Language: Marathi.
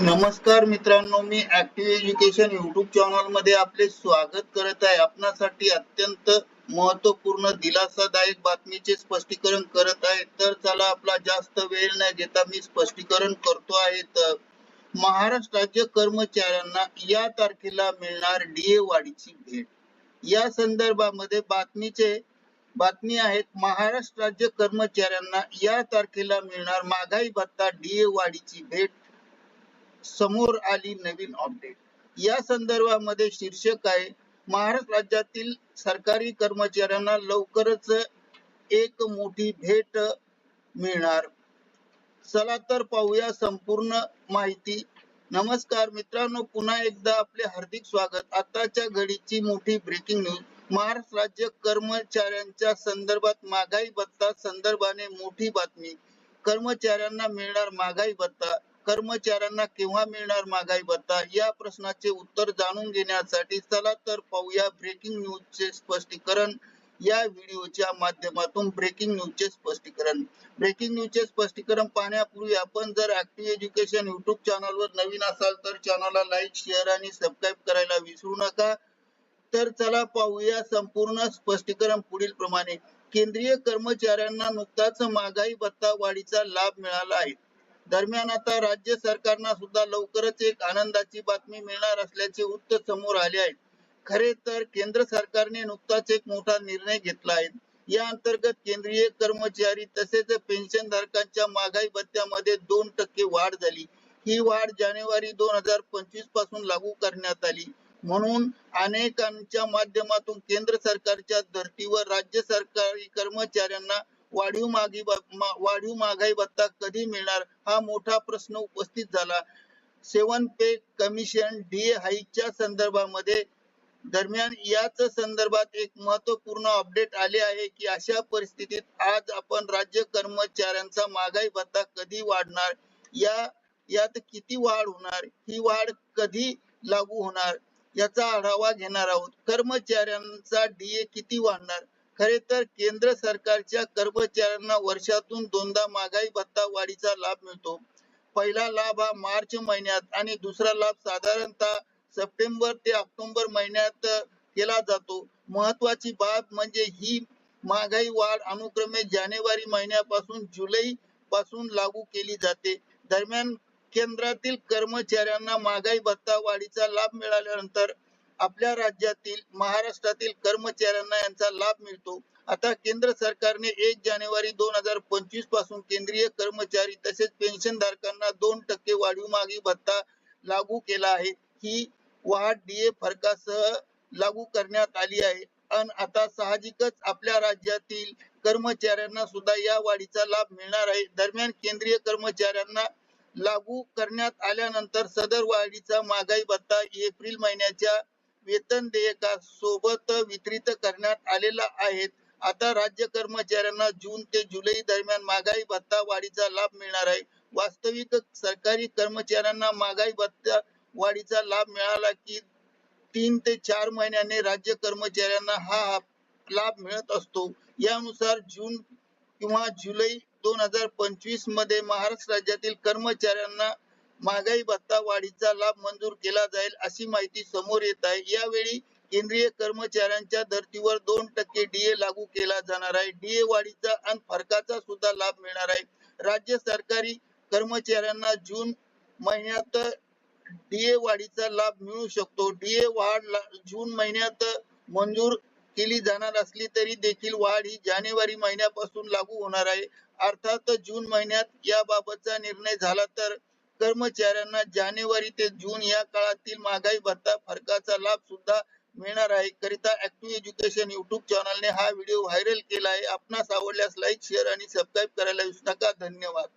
नमस्कार मित्रांनो मी ऍक्टिव्ह एज्युकेशन युट्यूब चॅनलमध्ये आपले स्वागत करत आहे. आपणासाठी अत्यंत महत्त्वपूर्ण दिलासादायक बातमीचे स्पष्टीकरण करत आहे. तर चला आपला जास्त वेळ न घेता मी स्पष्टीकरण करतो आहे. तर महाराष्ट्र राज्य कर्मचाऱ्यांना या तारखेला मिळणार डीए वाढीची भेट. या संदर्भामध्ये बातमीचे बातमी आहेत महाराष्ट्र राज्य कर्मचाऱ्यांना या तारखेला मिळणार महागाई भत्ता डीए वाढीची भेट. समोर आली नवीन अपडेट या संदर्भामध्ये शीर्षक आहे महाराष्ट्र राज्यातील सरकारी कर्मचाऱ्यांना लवकरच एक मोठी भेट मिळणार. चला तर पाहूया संपूर्ण माहिती. नमस्कार मित्रांनो पुन्हा एकदा आपले हार्दिक स्वागत. आताच्या घडीची मोठी ब्रेकिंग न्यूज महाराष्ट्र राज्य कर्मचाऱ्यांच्या संदर्भात महागाई भत्ता संदर्भाने मोठी बातमी. कर्मचाऱ्यांना मिळणार महागाई भत्ता. कर्मचाऱ्यांना केव्हा मिळणार महागाई भत्ता? या प्रश्नाचे उत्तर जाणून घेण्यासाठी चला तर पाहूया ब्रेकिंग न्यूजचे स्पष्टीकरण. या व्हिडिओच्या माध्यमातून ब्रेकिंग न्यूजचे स्पष्टीकरण. ब्रेकिंग न्यूजचे स्पष्टीकरण पाहण्यापूर्वी आपण जर ऍक्टिव्ह एज्युकेशन युट्यूब चॅनलवर नवीन असाल तर चॅनलला लाईक शेअर आणि सबस्क्राईब करायला विसरू नका. तर चला पाहूया संपूर्ण स्पष्टीकरण पुढील प्रमाणे. केंद्रीय कर्मचाऱ्यांना नुकताच महागाई भत्ता वाढीचा लाभ मिळाला आहे. दरम्यान आता राज्य सरकारना सुद्धा लवकरच एक आनंदाची बातमी मिळणार असल्याचे वृत्त समोर आले आहे खरे तर केंद्र सरकारने नुकताच एक मोठा निर्णय घेतला आहे. या अंतर्गत केंद्रीय कर्मचारी तसेच पेन्शन धारकांच्या महागाई भत्त्यामध्ये दोन टक्के वाढ झाली. ही वाढ जानेवारी दोन हजार पंचवीसपासून लागू करण्यात आली. म्हणून अनेकांच्या माध्यमातून केंद्र सरकारच्या धर्तीवर राज्य सरकारी कर्मचाऱ्यांना वाढीव मागी वाढीव महागाई भत्ता कधी मिळणार? हा मोठा प्रश्न उपस्थित झाला. सेवन पे कमिशन डी हाईकच्या संदर्भामध्ये दरम्यान याच संदर्भात एक महत्त्वपूर्ण अपडेट आले आहे की अशा परिस्थितीत आज आपण राज्य कर्मचाऱ्यांचा महागाई भत्ता कधी वाढणार? या यात किती वाढ होणार? ही वाढ कधी लागू होणार? याचा आढावा घेणार आहोत. कर्मचाऱ्यांचा डीए किती वाढणार? खरे तर केंद्र सरकारच्या कर्मचाऱ्यांना वर्षातून दोनदा महागाई भत्ता वाढीचा लाभ मिळतो. पहिला लाभ हा मार्च महिन्यात आणि दुसरा लाभ साधारणतः सप्टेंबर ते ऑक्टोबर महिन्यात केला जातो. महत्वाची बाब म्हणजे ही महागाई वाढ अनुक्रमे जानेवारी महिन्यापासून जुलै पासून लागू केली जाते. दरम्यान केंद्रातील कर्मचाऱ्यांना महागाई भत्ता वाढीचा लाभ मिळाल्यानंतर आपल्या राज्यातील महाराष्ट्रातील कर्मचाऱ्यांना यांचा लाभ मिळतो. आता केंद्र सरकारने एक जानेवारी दोन हजार पंचवीसपासून केंद्रीय कर्मचारी तसेच पेन्शन धारकांना दोन टक्के वाढीव मागी भत्ता लागू केला आहे. ही वाढ डीए फरकासह लागू करण्यात आली आहे. आणि आता साहजिकच आपल्या राज्यातील कर्मचाऱ्यांना सुद्धा या वाढीचा लाभ मिळणार आहे. दरम्यान केंद्रीय कर्मचाऱ्यांना लागू करण्यात आल्यानंतर सदर वाढीचा महागाई भत्ता एप्रिल महिन्याच्या वेतन देयका सोबत वितरित करण्यात आलेला आहे. आता राज्य कर्मचाऱ्यांना जून ते जुलै दरम्यान महागाई भत्ता वाढीचा लाभ मिळणार आहे. वास्तविक सरकारी कर्मचाऱ्यांना महागाई भत्ता वाढीचा लाभ मिळाला की तीन ते चार महिन्याने राज्य कर्मचाऱ्यांना हा लाभ मिळत असतो. यानुसार जून किंवा जुलै दोन हजार पंचवीसमध्ये महाराष्ट्र राज्यातील कर्मचाऱ्यांना महागाई भत्ता वाढीचा लाभ मंजूर केला जाईल अशी माहिती समोर येत आहे. यावेळी केंद्रीय कर्मचाऱ्यांच्या धर्तीवर दोन टक्के डीए लागू केला जाणार आहे. डीए वाढीचा आणि फरकाचा सुद्धा लाभ मिळणार आहे. राज्य सरकारी कर्मचाऱ्यांना जून महिन्यात डीए वाढीचा लाभ मिळू शकतो. डीए वाढ जून महिन्यात मंजूर केली जाणार असली तरी देखील वाढ ही जानेवारी महिन्यापासून लागू होणार आहे. अर्थात जून महिन्यात याबाबतचा निर्णय झाला तर कर्मचाऱ्यांना जानेवारी ते जून या काळातील महागाई भत्ता फरकाचा लाभ सुद्धा मिळणार आहे. करिता ऍक्टिव्ह एज्युकेशन युट्यूब चॅनलने हा व्हिडिओ व्हायरल केला आहे. आपणास आवडल्यास लाईक शेअर आणि सबस्क्राईब करायला विसरू नका. धन्यवाद.